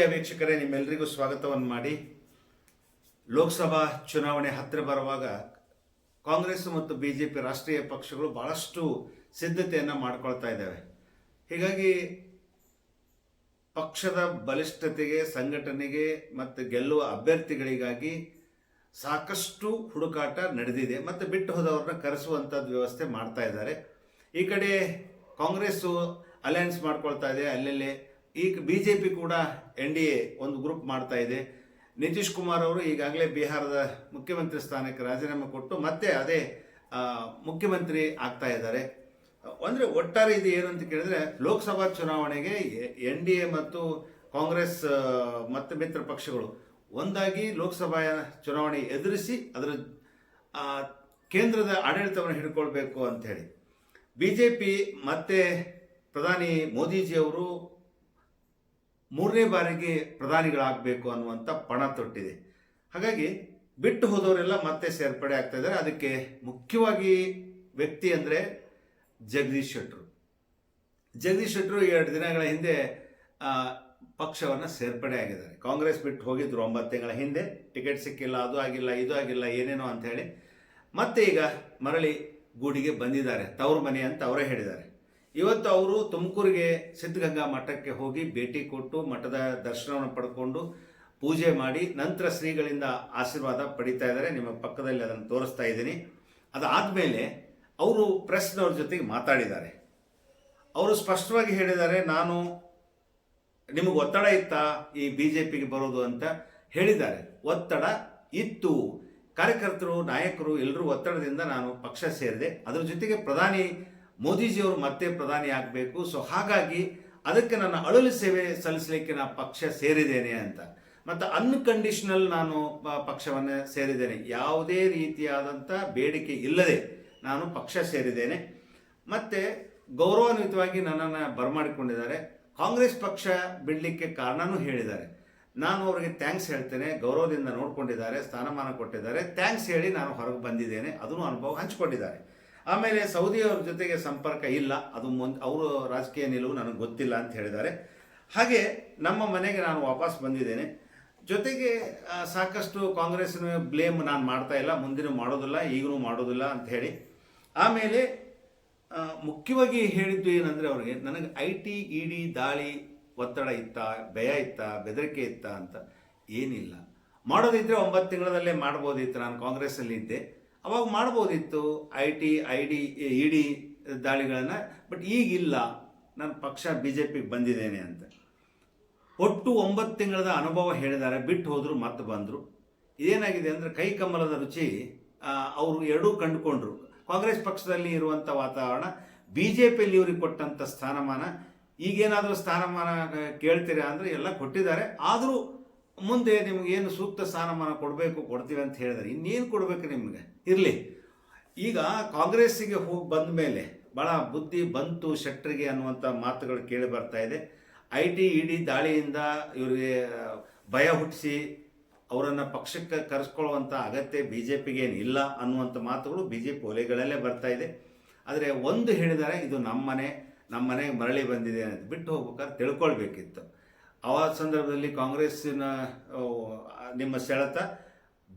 ಪ್ರಿಯ ವೀಕ್ಷಕರೇ ನಿಮ್ಮೆಲ್ಲರಿಗೂ ಸ್ವಾಗತವನ್ನು ಮಾಡಿ. ಲೋಕಸಭಾ ಚುನಾವಣೆ ಹತ್ತಿರ ಬರುವಾಗ ಕಾಂಗ್ರೆಸ್ ಮತ್ತು ಬಿ ಜೆ ಪಿ ರಾಷ್ಟ್ರೀಯ ಪಕ್ಷಗಳು ಭಾಳಷ್ಟು ಸಿದ್ಧತೆಯನ್ನು ಮಾಡ್ಕೊಳ್ತಾ ಇದ್ದಾವೆ. ಹೀಗಾಗಿ ಪಕ್ಷದ ಬಲಿಷ್ಠತೆಗೆ, ಸಂಘಟನೆಗೆ ಮತ್ತು ಗೆಲ್ಲುವ ಅಭ್ಯರ್ಥಿಗಳಿಗಾಗಿ ಸಾಕಷ್ಟು ಹುಡುಕಾಟ ನಡೆದಿದೆ. ಮತ್ತು ಬಿಟ್ಟು ಹೋದವ್ರನ್ನ ಕರೆಸುವಂಥದ್ದು ವ್ಯವಸ್ಥೆ ಮಾಡ್ತಾ ಇದ್ದಾರೆ. ಈ ಕಡೆ ಕಾಂಗ್ರೆಸ್ಸು ಅಲಯನ್ಸ್ ಮಾಡ್ಕೊಳ್ತಾ ಇದೆ. ಅಲ್ಲಲ್ಲಿ ಈಗ ಬಿ ಜೆ ಪಿ ಕೂಡ ಎನ್ ಡಿ ಎ ಒಂದು ಗ್ರೂಪ್ ಮಾಡ್ತಾ ಇದೆ. ನಿತೀಶ್ ಕುಮಾರ್ ಅವರು ಈಗಾಗಲೇ ಬಿಹಾರದ ಮುಖ್ಯಮಂತ್ರಿ ಸ್ಥಾನಕ್ಕೆ ರಾಜೀನಾಮೆ ಕೊಟ್ಟು ಮತ್ತೆ ಅದೇ ಮುಖ್ಯಮಂತ್ರಿ ಆಗ್ತಾ ಇದ್ದಾರೆ. ಅಂದರೆ ಒಟ್ಟಾರೆ ಇದು ಏನು ಅಂತ ಕೇಳಿದ್ರೆ ಲೋಕಸಭಾ ಚುನಾವಣೆಗೆ ಎನ್ ಡಿ ಎ ಮತ್ತು ಕಾಂಗ್ರೆಸ್ ಮತ್ತು ಮಿತ್ರ ಪಕ್ಷಗಳು ಒಂದಾಗಿ ಲೋಕಸಭಾ ಚುನಾವಣೆ ಎದುರಿಸಿ ಅದರ ಕೇಂದ್ರದ ಆಡಳಿತವನ್ನು ಹಿಡ್ಕೊಳ್ಬೇಕು ಅಂಥೇಳಿ ಬಿ ಜೆ ಪಿ ಮತ್ತೆ ಪ್ರಧಾನಿ ಮೋದಿಜಿಯವರು ಮೂರನೇ ಬಾರಿಗೆ ಪ್ರಧಾನಿಗಳಾಗಬೇಕು ಅನ್ನುವಂಥ ಪಣ ತೊಟ್ಟಿದೆ. ಹಾಗಾಗಿ ಬಿಟ್ಟು ಹೋದವರೆಲ್ಲ ಮತ್ತೆ ಸೇರ್ಪಡೆ ಆಗ್ತಾ ಇದ್ದಾರೆ. ಅದಕ್ಕೆ ಮುಖ್ಯವಾಗಿ ವ್ಯಕ್ತಿ ಅಂದರೆ ಜಗದೀಶ್ ಶೆಟ್ಟರು. ಜಗದೀಶ್ ಶೆಟ್ಟರು ಎರಡು ದಿನಗಳ ಹಿಂದೆ ಪಕ್ಷವನ್ನು ಸೇರ್ಪಡೆ ಆಗಿದ್ದಾರೆ. ಕಾಂಗ್ರೆಸ್ ಬಿಟ್ಟು ಹೋಗಿದ್ರು ಒಂಬತ್ತು ತಿಂಗಳ ಹಿಂದೆ. ಟಿಕೆಟ್ ಸಿಕ್ಕಿಲ್ಲ, ಅದು ಆಗಿಲ್ಲ, ಇದು ಆಗಿಲ್ಲ, ಏನೇನೋ ಅಂತ ಹೇಳಿ. ಮತ್ತೆ ಈಗ ಮರಳಿ ಗೂಡಿಗೆ ಬಂದಿದ್ದಾರೆ. ತವ್ರ ಮನೆ ಅಂತ ಅವರೇ ಹೇಳಿದ್ದಾರೆ. ಇವತ್ತು ಅವರು ತುಮಕೂರಿಗೆ ಸಿದ್ಧಗಂಗಾ ಮಠಕ್ಕೆ ಹೋಗಿ ಭೇಟಿ ಕೊಟ್ಟು ಮಠದ ದರ್ಶನವನ್ನು ಪಡ್ಕೊಂಡು ಪೂಜೆ ಮಾಡಿ ನಂತರ ಶ್ರೀಗಳಿಂದ ಆಶೀರ್ವಾದ ಪಡಿತಾ ಇದ್ದಾರೆ. ನಿಮ್ಮ ಪಕ್ಕದಲ್ಲಿ ಅದನ್ನು ತೋರಿಸ್ತಾ ಇದ್ದೀನಿ. ಅದಾದಮೇಲೆ ಅವರು ಪ್ರೆಸ್ನವ್ರ ಜೊತೆಗೆ ಮಾತಾಡಿದ್ದಾರೆ. ಅವರು ಸ್ಪಷ್ಟವಾಗಿ ಹೇಳಿದ್ದಾರೆ, ನಾನು ನಿಮಗೆ ಒತ್ತಡ ಇತ್ತಾ ಈ ಬಿ ಜೆ ಪಿಗೆ ಬರೋದು ಅಂತ ಹೇಳಿದ್ದಾರೆ. ಒತ್ತಡ ಇತ್ತು. ಕಾರ್ಯಕರ್ತರು, ನಾಯಕರು ಎಲ್ಲರೂ ಒತ್ತಡದಿಂದ ನಾನು ಪಕ್ಷ ಸೇರಿದೆ. ಅದರ ಜೊತೆಗೆ ಪ್ರಧಾನಿ ಮೋದಿಜಿಯವರು ಮತ್ತೆ ಪ್ರಧಾನಿ ಆಗಬೇಕು. ಸೊ ಹಾಗಾಗಿ ಅದಕ್ಕೆ ನನ್ನ ಅಳಲು ಸೇವೆ ಸಲ್ಲಿಸಲಿಕ್ಕೆ ನಾನು ಪಕ್ಷ ಸೇರಿದ್ದೇನೆ ಅಂತ. ಮತ್ತು ಅನ್ಕಂಡೀಷನಲ್ ನಾನು ಪಕ್ಷವನ್ನು ಸೇರಿದ್ದೇನೆ. ಯಾವುದೇ ರೀತಿಯಾದಂಥ ಬೇಡಿಕೆ ಇಲ್ಲದೆ ನಾನು ಪಕ್ಷ ಸೇರಿದ್ದೇನೆ. ಮತ್ತು ಗೌರವಾನ್ವಿತವಾಗಿ ನನ್ನನ್ನು ಬರಮಾಡಿಕೊಂಡಿದ್ದಾರೆ. ಕಾಂಗ್ರೆಸ್ ಪಕ್ಷ ಬಿಡಲಿಕ್ಕೆ ಕಾರಣನೂ ಹೇಳಿದ್ದಾರೆ. ನಾನು ಅವರಿಗೆ ಥ್ಯಾಂಕ್ಸ್ ಹೇಳ್ತೇನೆ. ಗೌರವದಿಂದ ನೋಡಿಕೊಂಡಿದ್ದಾರೆ. ಸ್ಥಾನಮಾನ ಕೊಟ್ಟಿದ್ದಾರೆ. ಥ್ಯಾಂಕ್ಸ್ ಹೇಳಿ ನಾನು ಹೊರಗೆ ಬಂದಿದ್ದೇನೆ. ಅದನ್ನು ಅನುಭವ ಹಂಚಿಕೊಂಡಿದ್ದಾರೆ. ಆಮೇಲೆ ಸೌದಿಯವ್ರ ಜೊತೆಗೆ ಸಂಪರ್ಕ ಇಲ್ಲ. ಅದು ಮುಂದೆ ಅವರು ರಾಜಕೀಯ ನಿಲುವು ನನಗೆ ಗೊತ್ತಿಲ್ಲ ಅಂತ ಹೇಳಿದ್ದಾರೆ. ಹಾಗೆ ನಮ್ಮ ಮನೆಗೆ ನಾನು ವಾಪಸ್ ಬಂದಿದ್ದೇನೆ. ಜೊತೆಗೆ ಸಾಕಷ್ಟು ಕಾಂಗ್ರೆಸ್ನ ಬ್ಲೇಮ್ ನಾನು ಮಾಡ್ತಾ ಇಲ್ಲ. ಮುಂದಿನ ಮಾಡೋದಿಲ್ಲ ಈಗಲೂ ಮಾಡೋದಿಲ್ಲ ಅಂತ ಹೇಳಿ. ಆಮೇಲೆ ಮುಖ್ಯವಾಗಿ ಹೇಳಿದ್ದು ಏನಂದರೆ ಅವ್ರಿಗೆ, ನನಗೆ ಐ ಟಿ, ಇ ದಾಳಿ ಒತ್ತಡ ಇತ್ತ, ಭಯ ಇತ್ತ, ಬೆದರಿಕೆ ಇತ್ತ ಅಂತ ಏನಿಲ್ಲ. ಮಾಡೋದಿದ್ರೆ ಒಂಬತ್ತು ತಿಂಗಳಲ್ಲೇ ಮಾಡ್ಬೋದಿತ್ತು ನಾನು ಕಾಂಗ್ರೆಸ್ಸಲ್ಲಿ ಇದ್ದೆ. ಅವಾಗ ಮಾಡ್ಬೋದಿತ್ತು I T, I D, E D ದಾಳಿಗಳನ್ನು, ಬಟ್ ಈಗಿಲ್ಲ. ನಾನು ಪಕ್ಷ ಬಿ ಜೆ ಪಿಗೆ ಬಂದಿದ್ದೇನೆ ಅಂತ. ಒಟ್ಟು ಒಂಬತ್ತು ತಿಂಗಳದ ಅನುಭವ ಹೇಳಿದ್ದಾರೆ, ಬಿಟ್ಟು ಹೋದರು ಮತ್ತೆ ಬಂದರು. ಇದೇನಾಗಿದೆ ಅಂದರೆ ಕೈ ಕಮಲದ ರುಚಿ ಅವರು ಎರಡೂ ಕಂಡುಕೊಂಡ್ರು. ಕಾಂಗ್ರೆಸ್ ಪಕ್ಷದಲ್ಲಿ ಇರುವಂಥ ವಾತಾವರಣ ಬಿ ಜೆ ಪಿಯಲ್ಲಿ ಇವ್ರಿಗೆ ಕೊಟ್ಟಂಥ ಸ್ಥಾನಮಾನ, ಈಗೇನಾದರೂ ಸ್ಥಾನಮಾನ ಕೇಳ್ತೀರಾ ಅಂದರೆ ಎಲ್ಲ ಕೊಟ್ಟಿದ್ದಾರೆ. ಆದರೂ ಮುಂದೆ ನಿಮ್ಗೆ ಏನು ಸೂಕ್ತ ಸ್ಥಾನಮಾನ ಕೊಡಬೇಕು, ಕೊಡ್ತೀವಿ ಅಂತ ಹೇಳಿದ್ರೆ ಇನ್ನೇನು ಕೊಡಬೇಕು ನಿಮಗೆ? ಇರಲಿ. ಈಗ ಕಾಂಗ್ರೆಸ್ಸಿಗೆ ಹೋಗಿ ಬಂದ ಮೇಲೆ ಭಾಳ ಬುದ್ಧಿ ಬಂತು ಶೆಟ್ಟರಿಗೆ ಅನ್ನುವಂಥ ಮಾತುಗಳು ಕೇಳಿ ಬರ್ತಾ ಇದೆ. ಐ ಟಿ ಇಡಿ ದಾಳಿಯಿಂದ ಇವರಿಗೆ ಭಯ ಹುಟ್ಟಿಸಿ ಅವರನ್ನು ಪಕ್ಷಕ್ಕೆ ಕರೆಸ್ಕೊಳ್ಳುವಂಥ ಅಗತ್ಯ ಬಿ ಜೆ ಪಿಗೆ ಇಲ್ಲ ಅನ್ನುವಂಥ ಮಾತುಗಳು ಬಿ ಜೆ ಪಿ ಒಲೆಗಳಲ್ಲೇ ಬರ್ತಾ ಇದೆ. ಆದರೆ ಒಂದು ಹೇಳಿದರೆ, ಇದು ನಮ್ಮನೆ ನಮ್ಮನೆಗೆ ನಮ್ಮ ಮನೆಗೆ ಮರಳಿ ಬಂದಿದೆ ಅಂತ ಬಿಟ್ಟು ಹೋಗ್ಬೇಕಾದ್ರೆ ತಿಳ್ಕೊಳ್ಬೇಕಿತ್ತು. ಆ ಸಂದರ್ಭದಲ್ಲಿ ಕಾಂಗ್ರೆಸ್ಸಿನ ನಿಮ್ಮ ಸೆಳೆತ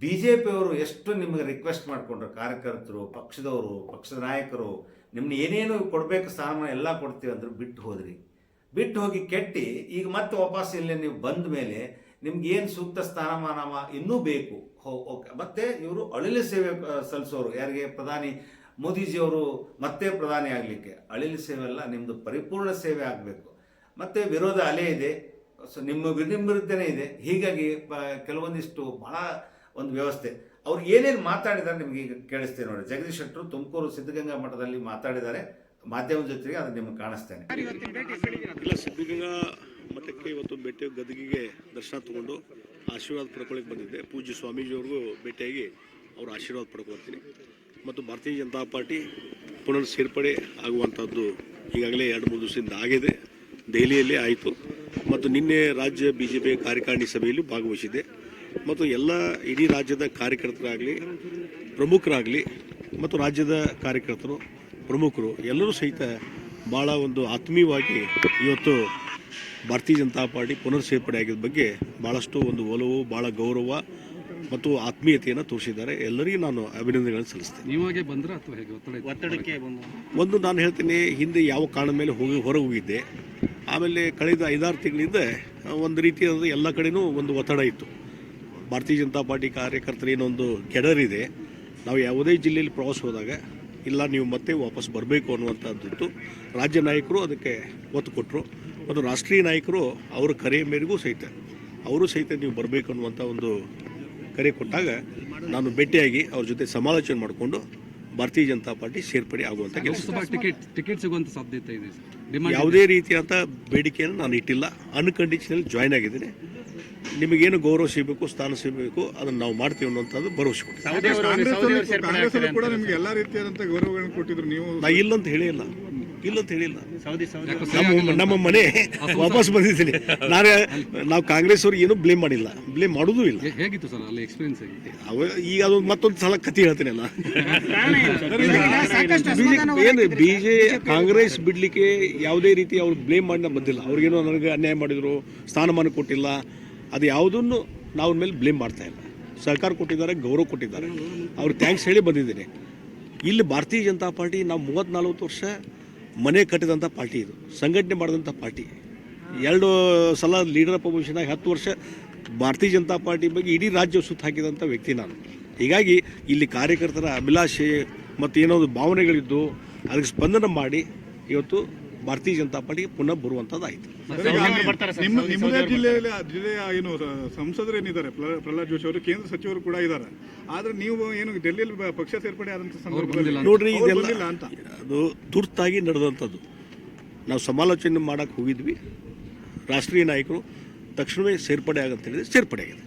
ಬಿ ಜೆ ಪಿಯವರು ಎಷ್ಟು ನಿಮಗೆ ರಿಕ್ವೆಸ್ಟ್ ಮಾಡಿಕೊಂಡ್ರು? ಕಾರ್ಯಕರ್ತರು, ಪಕ್ಷದವರು, ಪಕ್ಷದ ನಾಯಕರು ನಿಮ್ಮನ್ನ ಏನೇನು ಕೊಡಬೇಕು ಸ್ಥಾನಮಾನ ಎಲ್ಲ ಕೊಡ್ತೀವಿ ಅಂದರೂ ಬಿಟ್ಟು ಹೋದ್ರಿ. ಬಿಟ್ಟು ಹೋಗಿ ಕೆಟ್ಟಿ, ಈಗ ಮತ್ತೆ ವಾಪಸ್ ಇಲ್ಲಿ ನೀವು ಬಂದ ಮೇಲೆ ನಿಮ್ಗೆ ಏನು ಸೂಕ್ತ ಸ್ಥಾನಮಾನ ಇನ್ನೂ ಬೇಕು? ಹೋ, ಓಕೆ. ಮತ್ತೆ ಇವರು ಅಳಿಲು ಸೇವೆ ಸಲ್ಲಿಸೋರು. ಯಾರಿಗೆ? ಪ್ರಧಾನಿ ಮೋದಿಜಿಯವರು ಮತ್ತೆ ಪ್ರಧಾನಿ ಆಗಲಿಕ್ಕೆ. ಅಳಿಲು ಸೇವೆ ಅಲ್ಲ ನಿಮ್ಮದು ಪರಿಪೂರ್ಣ ಸೇವೆ ಆಗಬೇಕು. ಮತ್ತೆ ವಿರೋಧ ಅಲೆ ಇದೆ. ಸೊ ನಿಮ್ಮ ವಿರುದ್ಧನೇ ಇದೆ. ಹೀಗಾಗಿ ಕೆಲವೊಂದಿಷ್ಟು ಭಾಳ ಒಂದು ವ್ಯವಸ್ಥೆ. ಅವ್ರು ಏನೇನು ಮಾತಾಡಿದ್ದಾರೆ ನಿಮಗೆ ಈಗ ಕೇಳಿಸ್ತೇನೆ ನೋಡಿ. ಜಗದೀಶ್ ಶೆಟ್ಟರು ತುಮಕೂರು ಸಿದ್ಧಗಂಗಾ ಮಠದಲ್ಲಿ ಮಾತಾಡಿದ್ದಾರೆ. ಮಾಧ್ಯಮದ ಜೊತೆಗೆ ಅದನ್ನು ನಿಮಗೆ ಕಾಣಿಸ್ತೇನೆ. ಇಲ್ಲ, ಸಿದ್ಧಗಂಗಾ ಮಠಕ್ಕೆ ಇವತ್ತು ಭೇಟಿ ಗದಗಿಗೆ ದರ್ಶನ ತಗೊಂಡು ಆಶೀರ್ವಾದ ಪಡ್ಕೊಳ್ಳಿಕ್ಕೆ ಬಂದಿದ್ದೆ. ಪೂಜ್ಯ ಸ್ವಾಮೀಜಿಯವ್ರಿಗೂ ಭೇಟಿಯಾಗಿ ಅವ್ರ ಆಶೀರ್ವಾದ ಪಡ್ಕೊಳ್ತೀನಿ. ಮತ್ತು ಭಾರತೀಯ ಜನತಾ ಪಾರ್ಟಿ ಪುನರ್ ಸೇರ್ಪಡೆ ಆಗುವಂಥದ್ದು ಈಗಾಗಲೇ ಎರಡು ಮೂರು ದಿವಸದಿಂದ ಆಗಿದೆ. ದೆಹಲಿಯಲ್ಲಿ ಆಯಿತು. ಮತ್ತು ನಿನ್ನೆ ರಾಜ್ಯ ಬಿ ಜೆ ಪಿ ಕಾರ್ಯಕಾರಿಣಿ ಸಭೆಯಲ್ಲಿ ಭಾಗವಹಿಸಿದೆ ಮತ್ತು ಎಲ್ಲ ಇಡೀ ರಾಜ್ಯದ ಕಾರ್ಯಕರ್ತರಾಗಲಿ ಪ್ರಮುಖರಾಗಲಿ ಮತ್ತು ರಾಜ್ಯದ ಕಾರ್ಯಕರ್ತರು ಪ್ರಮುಖರು ಎಲ್ಲರೂ ಸಹಿತ ಭಾಳ ಒಂದು ಆತ್ಮೀಯವಾಗಿ ಇವತ್ತು ಭಾರತೀಯ ಜನತಾ ಪಾರ್ಟಿ ಪುನರ್ ಸೇರ್ಪಡೆ ಆಗಿದ್ದ ಬಗ್ಗೆ ಭಾಳಷ್ಟು ಒಂದು ಒಲವು ಭಾಳ ಗೌರವ ಮತ್ತು ಆತ್ಮೀಯತೆಯನ್ನು ತೋರಿಸಿದ್ದಾರೆ. ಎಲ್ಲರಿಗೂ ನಾನು ಅಭಿನಂದನೆಗಳನ್ನು ಸಲ್ಲಿಸ್ತೇನೆ. ಬಂದ್ರ ಅಥವಾ ಹೇಗೆ ಒತ್ತಡಕ್ಕೆ ಬಂದು ಒಂದು ನಾನು ಹೇಳ್ತೀನಿ ಹಿಂದೆ ಯಾವ ಕಾರಣ ಮೇಲೆ ಹೋಗಿ ಹೊರಗೆ ಹೋಗಿದ್ದೆ ಆಮೇಲೆ ಕಳೆದ ಐದಾರು ತಿಂಗಳಿಂದ ಒಂದು ರೀತಿಯಾದ ಎಲ್ಲ ಕಡೆನೂ ಒಂದು ಒತ್ತಡ ಇತ್ತು. ಭಾರತೀಯ ಜನತಾ ಪಾರ್ಟಿ ಕಾರ್ಯಕರ್ತರ ಏನೊಂದು ಕೆಡರಿದೆ. ನಾವು ಯಾವುದೇ ಜಿಲ್ಲೆಯಲ್ಲಿ ಪ್ರವಾಸ ಹೋದಾಗ, ಇಲ್ಲ, ನೀವು ಮತ್ತೆ ವಾಪಸ್ ಬರಬೇಕು ಅನ್ನುವಂಥದ್ದಿತ್ತು. ರಾಜ್ಯ ನಾಯಕರು ಅದಕ್ಕೆ ಒತ್ತು ಕೊಟ್ಟರು ಮತ್ತು ರಾಷ್ಟ್ರೀಯ ನಾಯಕರು ಅವರ ಕರೆ ಮೇರೆಗೂ ಸಹಿತ, ಅವರು ಸಹಿತ ನೀವು ಬರಬೇಕು ಅನ್ನುವಂಥ ಒಂದು ಕರೆ ಕೊಟ್ಟಾಗ ನಾನು ಭೇಟಿಯಾಗಿ ಅವ್ರ ಜೊತೆ ಸಮಾಲೋಚನೆ ಮಾಡಿಕೊಂಡು ಭಾರತೀಯ ಜನತಾ ಪಾರ್ಟಿ ಸೇರ್ಪಡೆ ಆಗುವಂಥ ಕೆಲಸ. ಟಿಕೆಟ್ ಟಿಕೆಟ್ ಸಿಗುವಂತ ಸಾಧ್ಯತೆ ಇದೆ ಯಾವುದೇ ರೀತಿಯಾದ ಬೇಡಿಕೆಯನ್ನು ನಾನು ಇಟ್ಟಿಲ್ಲ. ಅನ್ಕಂಡೀಷನಲ್ಲಿ ಜಾಯ್ನ್ ಆಗಿದ್ದೀನಿ. ನಿಮಗೇನು ಗೌರವ ಸಿಗಬೇಕು ಸ್ಥಾನ ಸಿಗಬೇಕು ಅದನ್ನು ನಾವು ಮಾಡ್ತೀವಿ ಅನ್ನೋಂಥದ್ದು ಭರವಸೆ ಕೊಟ್ಟಿದ್ದೀವಿ ಎಲ್ಲ ಅವರು ಕಾಂಗ್ರೆಸ್ ಸೌದಿ ಸೇರ್ಪಡೆ ಕಾಂಗ್ರೆಸ್ ಕೂಡ ಅಂತ ನಿಮ್ಗೆ ಎಲ್ಲಾ ರೀತಿಯಾದಂತ ಗೌರವಗಳನ್ನು ಕೊಟ್ಟಿದ್ರು ನೀವು. ನಾ ಇಲ್ಲಂತ ಹೇಳಿಲ್ಲ ಇಲ್ಲಂತ ಹೇಳಿಲ್ಲ. Saudi Saudi. ನಮ್ಮ ನಮ್ಮ ಮನೆ ವಾಪಸ್ ಬಂದಿದ್ದೀನಿ. ನಾನು ನಾವು ಕಾಂಗ್ರೆಸ್ ಅವ್ರಿಗೆ ಏನೂ ಬ್ಲೇಮ್ ಮಾಡಿಲ್ಲ. ಬ್ಲೇಮ್ ಮಾಡೋದೂ ಇಲ್ಲ. ಹೇಗಿತ್ತು ಸರ್ ಅಲ್ಲಿ ಎಕ್ಸ್ಪೀರಿಯನ್ಸ್ ಅವ ಈಗ ಅದು ಮತ್ತೊಂದು ಸಲ ಕತಿ ಹೇಳ್ತೀನಲ್ಲ ಅಲ್ಲ. ಏನು ಬಿ ಜೆ ಕಾಂಗ್ರೆಸ್ ಬಿಡ್ಲಿಕ್ಕೆ ಯಾವುದೇ ರೀತಿ ಅವ್ರು ಬ್ಲೇಮ್ ಮಾಡಿ ಬಂದಿಲ್ಲ. ಅವ್ರಿಗೇನು ನನಗೆ ಅನ್ಯಾಯ ಮಾಡಿದ್ರು ಸ್ಥಾನಮಾನ ಕೊಟ್ಟಿಲ್ಲ ಅದು ಯಾವುದನ್ನು ನಾವು ಮೇಲೆ ಬ್ಲೇಮ್ ಮಾಡ್ತಾ ಇಲ್ಲ. ಸರ್ಕಾರ ಕೊಟ್ಟಿದ್ದಾರೆ ಗೌರವ ಕೊಟ್ಟಿದ್ದಾರೆ. ಅವ್ರಿಗೆ ಥ್ಯಾಂಕ್ಸ್ ಹೇಳಿ ಬಂದಿದ್ದೀನಿ. ಇಲ್ಲಿ ಭಾರತೀಯ ಜನತಾ ಪಾರ್ಟಿ ನಾವು ಮೂವತ್ತು ನಲ್ವತ್ತು ವರ್ಷ ಮನೆ ಕಟ್ಟಿದಂಥ ಪಾರ್ಟಿ ಇದು, ಸಂಘಟನೆ ಮಾಡಿದಂಥ ಪಾರ್ಟಿ. ಎರಡು ಸಲ ಲೀಡರ್ ಅಪೋಸಿಷನಾಗಿ ಹತ್ತು ವರ್ಷ ಭಾರತೀಯ ಜನತಾ ಪಾರ್ಟಿ ಬಗ್ಗೆ ಇಡೀ ರಾಜ್ಯ ಸುತ್ತ ಹಾಕಿದಂಥ ವ್ಯಕ್ತಿ ನಾನು. ಹೀಗಾಗಿ ಇಲ್ಲಿ ಕಾರ್ಯಕರ್ತರ ಅಭಿಲಾಷೆ ಮತ್ತು ಏನೋ ಭಾವನೆಗಳಿದ್ದು, ಅದಕ್ಕೆ ಸ್ಪಂದನ ಮಾಡಿ ಇವತ್ತು ಭಾರತೀಯ ಜನತಾ ಪಾರ್ಟಿಗೆ ಪುನಃ ಬರುವಂಥದ್ದು ಆಯಿತು ಸರ್, ಈಗ ಅವ್ರು ಬರ್ತಾರೆ ಸರ್, ನಿಮ್ಮ ನಿಮ್ಮದೇ ಜಿಲ್ಲೆಯಲ್ಲಿ ಜಿಲ್ಲೆಯ ಏನು ಸಂಸದರು ಏನಿದ್ದಾರೆ ಪ್ರಹ್ಲಾದ್ ಪ್ರಹ್ಲಾದ್ ಜೋಶಿ ಅವರು ಕೇಂದ್ರ ಸಚಿವರು ಕೂಡ ಇದ್ದಾರೆ. ಆದ್ರೆ ನೀವು ಏನು ಡೆಲ್ಲಿಯಲ್ಲಿ ಪಕ್ಷ ಸೇರ್ಪಡೆ ಆದಂತ ಸಂದರ್ಭದಲ್ಲಿ. ನೋಡ್ರಿ ಇದೆಲ್ಲ ಅಂತ. ಅದು ತುರ್ತಾಗಿ ನಡೆದಂಥದ್ದು. ನಾವು ಸಮಾಲೋಚನೆ ಮಾಡಕ್ಕೆ ಹೋಗಿದ್ವಿ. ರಾಷ್ಟ್ರೀಯ ನಾಯಕರು ತಕ್ಷಣವೇ ಸೇರ್ಪಡೆ ಆಗಂತ ಹೇಳಿದ್ರೆ ಸೇರ್ಪಡೆ ಆಗಿದೆ.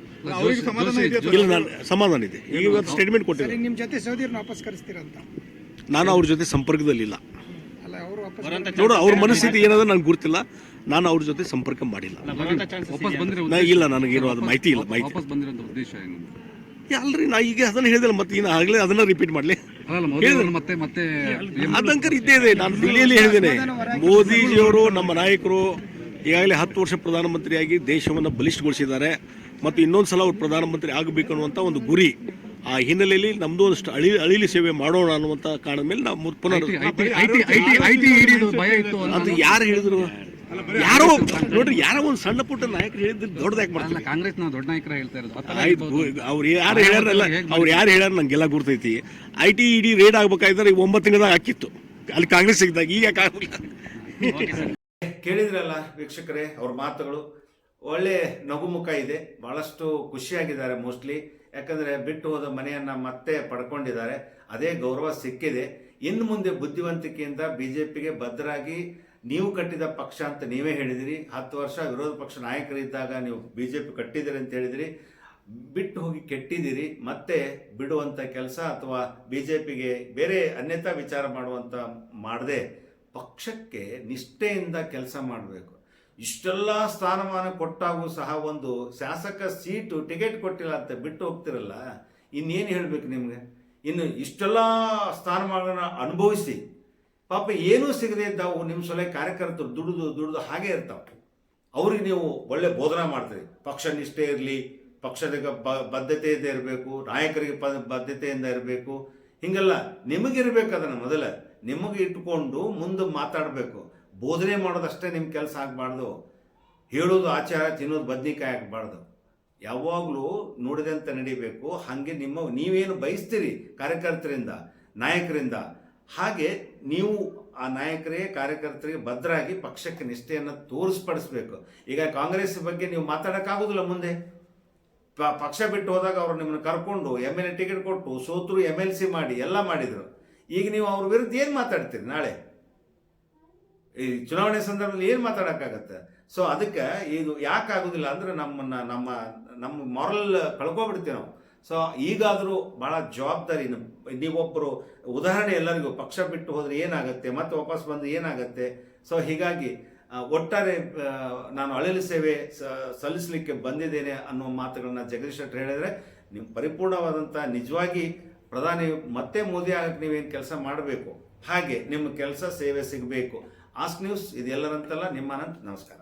ಇಲ್ಲ ನಾನು ಸಮಾಧಾನ ಇದೆ. ಈಗ ಇವತ್ತು ಸ್ಟೇಟ್ಮೆಂಟ್ ಕೊಟ್ಟಿದ್ದೆ ನಿಮ್ಮ ಜೊತೆ ಸೌದಿಯವ್ರನ್ನ ವಾಪಸ್ ಕರೆಸ್ತೀರಂತ. ಅಂತ ನಾನು ಅವ್ರ ಜೊತೆ ಸಂಪರ್ಕದಲ್ಲಿಲ್ಲ. ನೋಡು ಅವ್ರ ಮನಸ್ಥಿತಿ ಏನದ ನನಗೆ ಗೊತ್ತಿಲ್ಲ ನಾನು ಅವ್ರ ಜೊತೆ ಸಂಪರ್ಕ ಮಾಡಿಲ್ಲ. ನಾ ಇಲ್ಲ ನನಗೇನು ಅದು ಮಾಹಿತಿ ಇಲ್ಲ ಮಾಹಿತಿ. ವಾಪಸ್ ಬಂದಿರೋಂಥ ಉದ್ದೇಶ ಏನು? ಅಲ್ರಿ ನಾ ಈಗ ಅದನ್ನ ಹೇಳಿದಲ್ಲ ಮತ್ತೆ ಇನ್ನು ಆಗಲೇ ಅದನ್ನ ರಿಪೀಟ್ ಮಾಡಲಿ. ಮತ್ತೆ ಅದಂಕರ್ ಇದ್ದೇ ಇದೆ ನಾನು ದಿಲ್ಲಿಯಲ್ಲಿ ಹೇಳಿದ್ದೇನೆ. ಮೋದಿಜಿಯವರು ನಮ್ಮ ನಾಯಕರು ಈಗಾಗಲೇ ಹತ್ತು ವರ್ಷ ಪ್ರಧಾನಮಂತ್ರಿಯಾಗಿ ದೇಶವನ್ನು ಬಲಿಷ್ಠಗೊಳಿಸಿದ್ದಾರೆ. ಮತ್ತು ಇನ್ನೊಂದು ಸಲ ಅವರು ಪ್ರಧಾನಮಂತ್ರಿ ಆಗಬೇಕು ಅನ್ನುವಂಥ ಒಂದು ಗುರಿ ಆ ಹಿನ್ನೆಲೆಯಲ್ಲಿ ನಮ್ದು ಒಂದಷ್ಟು ಅಳಿ ಅಳಿಲಿ ಸೇವೆ ಮಾಡೋಣ ಅನ್ನುವಂಥ ಕಾರಣದ ಮೇಲೆ ನಾವು ಪುನರ್ ಐಟಿ ಐಟಿ ಐಟಿ ಐಟಿ ಹಿಡಿದು ಭಯ ಇತ್ತು ಅಂತ ಅದು ಯಾರು ಹೇಳಿದ್ರು? ಯಾರೋ ನೋಡ್ರಿ ಯಾರೋ ಒಂದು ಸಣ್ಣ ಪುಟ್ಟ ನಾಯಕರು ಹೇಳಿದ್ರೆ ದೊಡ್ಡದಾಗಿ ಮಾಡ್ತಾರೆ ಮಾಡ್ತಾರೆ ನಾವು ದೊಡ್ಡ ನಾಯಕರ ಹೇಳ್ತಾ ಇರೋದು. ಅವ್ರು ಯಾರು ಹೇಳ್ಯಾರಲ್ಲ ಅವ್ರು ಯಾರು ಹೇಳ್ಯಾರ ನಂಗೆಲ್ಲ ಗುರ್ತೈತಿ. ಐ ಟಿ ಇಡಿ ರೇಡ್ ಆಗ್ಬೇಕಾದ್ರೆ ಈಗ ಒಂಬತ್ತು ತಿಂಗಳದಾಗ ಹಾಕಿತ್ತು. ಅಲ್ಲಿ ಕಾಂಗ್ರೆಸ್ ಸಿಗ್ದಾಗ ಈಗ ಕೇಳಿದ್ರಲ್ಲ ವೀಕ್ಷಕರೇ ಅವ್ರ ಮಾತುಗಳು. ಒಳ್ಳೆ ನಗುಮುಖ ಇದೆ ಬಹಳಷ್ಟು ಖುಷಿಯಾಗಿದ್ದಾರೆ ಮೋಸ್ಟ್ಲಿ ಯಾಕಂದ್ರೆ ಬಿಟ್ಟು ಹೋದ ಮನೆಯನ್ನ ಮತ್ತೆ ಪಡ್ಕೊಂಡಿದ್ದಾರೆ. ಅದೇ ಗೌರವ ಸಿಕ್ಕಿದೆ. ಇನ್ನು ಮುಂದೆ ಬುದ್ಧಿವಂತಿಕೆಯಿಂದ ಬಿಜೆಪಿಗೆ ಭದ್ರಾಗಿ ನೀವು ಕಟ್ಟಿದ ಪಕ್ಷ ಅಂತ ನೀವೇ ಹೇಳಿದಿರಿ. ಹತ್ತು ವರ್ಷ ವಿರೋಧ ಪಕ್ಷ ನಾಯಕರಿದ್ದಾಗ ನೀವು ಬಿಜೆಪಿ ಕಟ್ಟಿದಿರಿ ಅಂತ ಹೇಳಿದಿರಿ. ಬಿಟ್ಟು ಹೋಗಿ ಕೆಟ್ಟಿದ್ದೀರಿ ಮತ್ತೆ ಬಿಡುವಂಥ ಕೆಲಸ ಅಥವಾ ಬಿಜೆಪಿಗೆ ಬೇರೆ ಅನ್ಯತಾ ವಿಚಾರ ಮಾಡುವಂಥ ಮಾಡದೆ ಪಕ್ಷಕ್ಕೆ ನಿಷ್ಠೆಯಿಂದ ಕೆಲಸ ಮಾಡಬೇಕು. ಇಷ್ಟೆಲ್ಲ ಸ್ಥಾನಮಾನ ಕೊಟ್ಟಾಗೂ ಸಹ ಒಂದು ಶಾಸಕ ಸೀಟು ಟಿಕೆಟ್ ಕೊಟ್ಟಿಲ್ಲ ಅಂತ ಬಿಟ್ಟು ಹೋಗ್ತಿರಲ್ಲ, ಇನ್ನೇನು ಹೇಳಬೇಕು ನಿಮಗೆ? ಇನ್ನು ಇಷ್ಟೆಲ್ಲ ಸ್ಥಾನಮಾನ ಅನುಭವಿಸಿ. ಪಾಪ ಏನೂ ಸಿಗದೆ ಇದ್ದಾವು ನಿಮ್ಮ ಸೊಲೆ ಕಾರ್ಯಕರ್ತರು ದುಡಿದು ದುಡಿದು ಹಾಗೆ ಇರ್ತಾವೆ. ಅವ್ರಿಗೆ ನೀವು ಒಳ್ಳೆ ಬೋಧನೆ ಮಾಡ್ತೀರಿ. ಪಕ್ಷ ನಿಷ್ಠೆ ಇರಲಿ, ಪಕ್ಷದ ಬದ್ಧತೆಯಿಂದ ಇರಬೇಕು, ನಾಯಕರಿಗೆ ಪ ಬದ್ಧತೆಯಿಂದ ಇರಬೇಕು. ಹಿಂಗೆಲ್ಲ ನಿಮಗಿರ್ಬೇಕು ಅದನ್ನು ಮೊದಲ. ನಿಮಗೆ ಇಟ್ಕೊಂಡು ಮುಂದೆ ಮಾತಾಡಬೇಕು. ಬೋಧನೆ ಮಾಡೋದಷ್ಟೇ ನಿಮ್ಮ ಕೆಲಸ ಆಗಬಾರ್ದು. ಹೇಳೋದು ಆಚಾರ, ತಿನ್ನೋದು ಬದ್ನಿಕಾಯಿ ಆಗಬಾರ್ದು. ಯಾವಾಗಲೂ ನುಡಿದಂತೆ ನಡಿಬೇಕು. ಹಾಗೆ ನಿಮ್ಮ, ನೀವೇನು ಬಯಸ್ತೀರಿ ಕಾರ್ಯಕರ್ತರಿಂದ, ನಾಯಕರಿಂದ? ಹಾಗೆ ನೀವು ಆ ನಾಯಕರೇ, ಕಾರ್ಯಕರ್ತರಿಗೆ ಭದ್ರಾಗಿ ಪಕ್ಷಕ್ಕೆ ನಿಷ್ಠೆಯನ್ನು ತೋರಿಸ್ಪಡಿಸ್ಬೇಕು. ಈಗ ಕಾಂಗ್ರೆಸ್ ಬಗ್ಗೆ ನೀವು ಮಾತಾಡೋಕ್ಕಾಗೋದಿಲ್ಲ ಮುಂದೆ. ಪಕ್ಷ ಬಿಟ್ಟು ಹೋದಾಗ ಅವರು ನಿಮ್ಮನ್ನು ಕರ್ಕೊಂಡು ಎಂ ಎಲ್ ಎ ಟಿಕೆಟ್ ಕೊಟ್ಟು ಸೋತರು ಎಂ ಎಲ್ ಸಿ ಮಾಡಿ, ಎಲ್ಲ ಮಾಡಿದರು. ಈಗ ನೀವು ಅವ್ರ ವಿರುದ್ಧ ಏನು ಮಾತಾಡ್ತೀರಿ ನಾಳೆ? ಈ ಚುನಾವಣೆ ಸಂದರ್ಭದಲ್ಲಿ ಏನು ಮಾತಾಡೋಕ್ಕಾಗತ್ತೆ? ಸೊ ಅದಕ್ಕೆ ಇದು ಯಾಕೆ ಆಗೋದಿಲ್ಲ ಅಂದರೆ ನಮ್ಮನ್ನ, ನಮ್ಮ ನಮ್ಮ ಮಾರಲ್ ಕಳ್ಕೊಬಿಡ್ತೀವಿ ನಾವು. ಸೊ ಈಗಾದರೂ ಭಾಳ ಜವಾಬ್ದಾರಿ ನೀವೊಬ್ಬರು ಉದಾಹರಣೆ ಎಲ್ಲರಿಗೂ, ಪಕ್ಷ ಬಿಟ್ಟು ಹೋದರೆ ಏನಾಗುತ್ತೆ, ಮತ್ತೆ ವಾಪಸ್ ಬಂದು ಏನಾಗುತ್ತೆ? ಸೊ ಹೀಗಾಗಿ ಒಟ್ಟಾರೆ ನಾನು ಅಳಲು ಸೇವೆ ಸಲ್ಲಿಸಲಿಕ್ಕೆ ಬಂದಿದ್ದೇನೆ ಅನ್ನೋ ಮಾತುಗಳನ್ನ ಜಗದೀಶ್ ಶೆಟ್ಟರ್ ಹೇಳಿದರೆ, ನೀವು ಪರಿಪೂರ್ಣವಾದಂಥ ನಿಜವಾಗಿ ಪ್ರಧಾನಿ ಮತ್ತೆ ಮೋದಿ ಆಗಕ್ಕೆ ನೀವೇನು ಕೆಲಸ ಮಾಡಬೇಕು? ಹಾಗೆ, ನಿಮ್ಮ ಕೆಲಸ ಸೇವೆ ಸಿಗಬೇಕು. ಆಸ್ಕ್ ನ್ಯೂಸ್ ಇದೆಲ್ಲರಂತಲ್ಲ ನಿಮ್ಮ ಅನಂತ್ ನಮಸ್ಕಾರ.